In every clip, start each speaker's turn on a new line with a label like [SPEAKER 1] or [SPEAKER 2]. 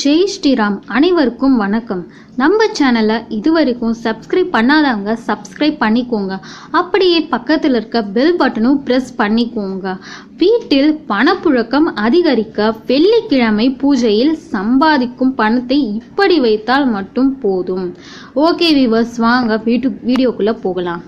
[SPEAKER 1] ஜெய் ஸ்ரீராம் அனைவருக்கும் வணக்கம். நம்ம சேனலை இது வரைக்கும் சப்ஸ்கிரைப் பண்ணாதவங்க சப்ஸ்கிரைப் பண்ணிக்கோங்க. அப்படியே பக்கத்தில் இருக்க பெல் பட்டனும் ப்ரெஸ் பண்ணிக்கோங்க. வீட்டில் பணப்புழக்கம் அதிகரிக்க வெள்ளிக்கிழமை பூஜையில் சம்பாதிக்கும் பணத்தை இப்படி வைத்தால் மட்டும் போதும். ஓகே விவர்ஸ் வாங்க வீட்டு வீடியோக்குள்ளே போகலாம்.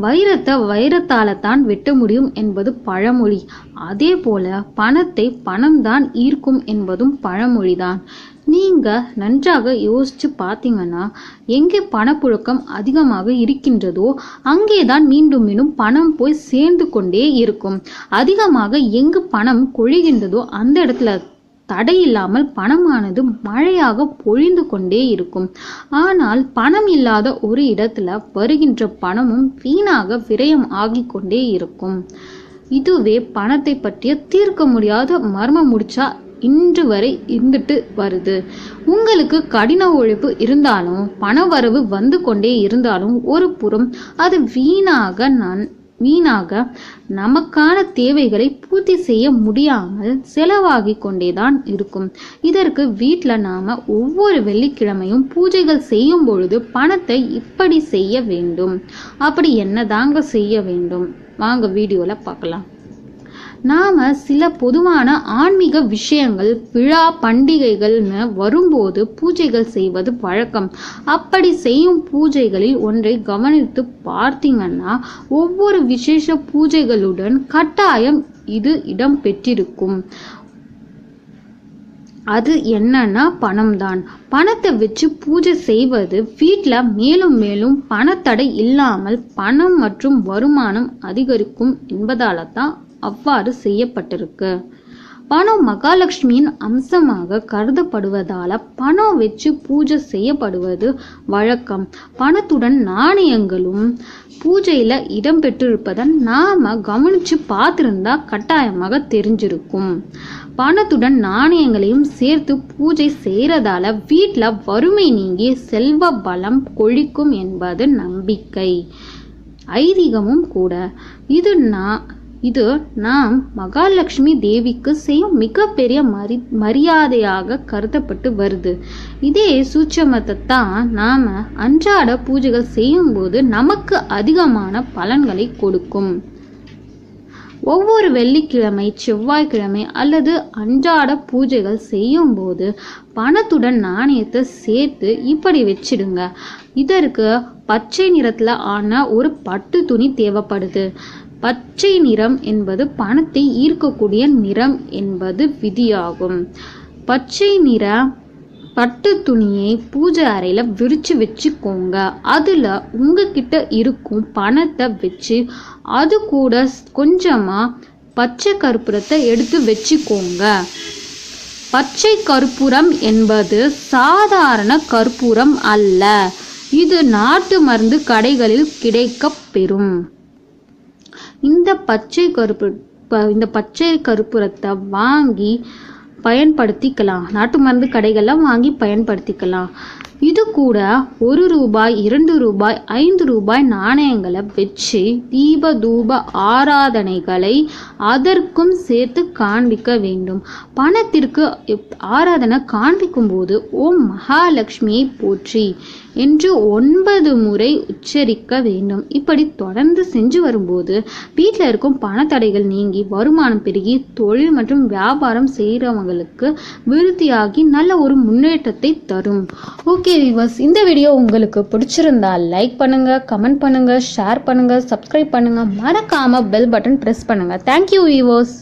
[SPEAKER 1] வைரத்தை வைரத்தால தான் வெட்ட முடியும் என்பது பழமொழி. அதே போல பணத்தை பணம்தான் ஈர்க்கும் என்பதும் பழமொழிதான். நீங்க நன்றாக யோசிச்சு பார்த்தீங்கன்னா எங்கே பணப்புழக்கம் அதிகமாக இருக்கின்றதோ அங்கேதான் மீண்டும் மீண்டும் பணம் போய் சேர்ந்து கொண்டே இருக்கும். அதிகமாக எங்கு பணம் கொழிகின்றதோ அந்த இடத்துல தடையில்லாமல் பணமானது மழையாக பொழிந்து கொண்டே இருக்கும். ஆனால் பணம் இல்லாத ஒரு இடத்துல வருகின்ற பணமும் வீணாக விரயம் ஆகிக்கொண்டே இருக்கும். இதுவே பணத்தை பற்றிய தீர்க்க முடியாத மர்ம முடிச்சா இன்று வரை இருந்துட்டு வருது. உங்களுக்கு கடின உழைப்பு இருந்தாலும் பண வரவு வந்து கொண்டே இருந்தாலும் ஒரு புறம் அது வீணாக நான் வீணாக நமக்கான தேவைகளை பூர்த்தி செய்ய முடியாமல் செலவாகி கொண்டேதான் இருக்கும். இதற்கு வீட்டில் நாம ஒவ்வொரு வெள்ளிக்கிழமையும் பூஜைகள் செய்யும் பொழுது பணத்தை இப்படி செய்ய வேண்டும். அப்படி என்ன தாங்க செய்ய வேண்டும்? வாங்க வீடியோவில் பார்க்கலாம். நாம் சில பொதுவான ஆன்மீக விஷயங்கள் விழா பண்டிகைகள்னு வரும்போது பூஜைகள் செய்வது வழக்கம். அப்படி செய்யும் பூஜைகளில் ஒன்றை கவனித்து பார்த்தீங்கன்னா ஒவ்வொரு விசேஷ பூஜைகளுடன் கட்டாயம் இது இடம் பெற்றிருக்கும். அது என்னன்னா பணம் தான் பணத்தை வச்சு பூஜை செய்வது வீட்டில் மேலும் மேலும் பணத்தடை இல்லாமல் பணம் மற்றும் வருமானம் அதிகரிக்கும் என்பதால தான் அவ்வாறு செய்யப்பட்டிருக்கு. பணம் மகாலட்சுமியின் அம்சமாக கருதப்படுவதால பணம் வச்சு பூஜை செய்யப்படுவது வழக்கம். பணத்துடன் நாணயங்களும் பூஜையில இடம் பெற்றிருப்பதை நாம கவனிச்சு பார்த்திருந்தா கட்டாயமாக தெரிஞ்சிருக்கும். பணத்துடன் நாணயங்களையும் சேர்த்து பூஜை செய்யறதால வீட்டில் வறுமை நீங்கி செல்வ பலம் கொழிக்கும் என்பது நம்பிக்கை. ஐதீகமும் கூட. இது நான் இது நாம் மகாலட்சுமி தேவிக்கு செய்யும் மிகப்பெரிய மரி மரியாதையாக கருதப்பட்டு வருது. இதே சூட்சமத்தை தான் நாம் அன்றாட பூஜைகள் செய்யும்போது நமக்கு அதிகமான பலன்களை கொடுக்கும். ஒவ்வொரு வெள்ளிக்கிழமை செவ்வாய்க்கிழமை அல்லது அன்றாட பூஜைகள் செய்யும்போது பணத்துடன் நாணயத்தை சேர்த்து இப்படி வச்சிடுங்க. இதற்கு பச்சை நிறத்தில் ஆன ஒரு பட்டு துணி தேவைப்படுது. பச்சை நிறம் என்பது பணத்தை ஈர்க்கக்கூடிய நிறம் என்பது விதியாகும். பச்சை நிற பட்டு துணியை பூஜை அறையில் விரித்து வச்சுக்கோங்க. அதில் உங்ககிட்ட இருக்கும் பணத்தை வச்சு அது கூட கொஞ்சமாக பச்சை கற்பூரத்தை எடுத்து வச்சுக்கோங்க. பச்சை கற்பூரம் என்பது சாதாரண கற்பூரம் அல்ல. இது நாட்டு மருந்து கடைகளில் கிடைக்கப்பெறும். இந்த பச்சை கருப்பு இந்த பச்சை கருப்புரத்தை வாங்கி பயன்படுத்திக்கலாம். நாட்டு மருந்து கடைகள்லாம் வாங்கி பயன்படுத்திக்கலாம். இது கூட ஒரு ரூபாய் இரண்டு ரூபாய் ஐந்து ரூபாய் நாணயங்களை வச்சு தீப தூப ஆராதனைகளை அதற்கும் சேர்த்து காண்பிக்க வேண்டும். பணத்திற்கு ஆராதனை காண்பிக்கும் போது ஓம் மகாலட்சுமியை போற்றி என்று ஒன்பது முறை உச்சரிக்க வேண்டும். இப்படி தொடர்ந்து செஞ்சு வரும்போது வீட்டில் இருக்கும் பணத்தடைகள் நீங்கி வருமானம் பெருகி தொழில் மற்றும் வியாபாரம் செய்கிறவங்களுக்கு விருத்தியாகி நல்ல ஒரு முன்னேற்றத்தை தரும். ஓகே விவர்ஸ் இந்த வீடியோ உங்களுக்கு பிடிச்சிருந்தா லைக் பண்ணுங்க கமெண்ட் பண்ணுங்க ஷேர் பண்ணுங்க சப்ஸ்கிரைப் பண்ணுங்க. மறக்காம பெல் பட்டன் ப்ரெஸ் பண்ணுங்க. Thank you viewers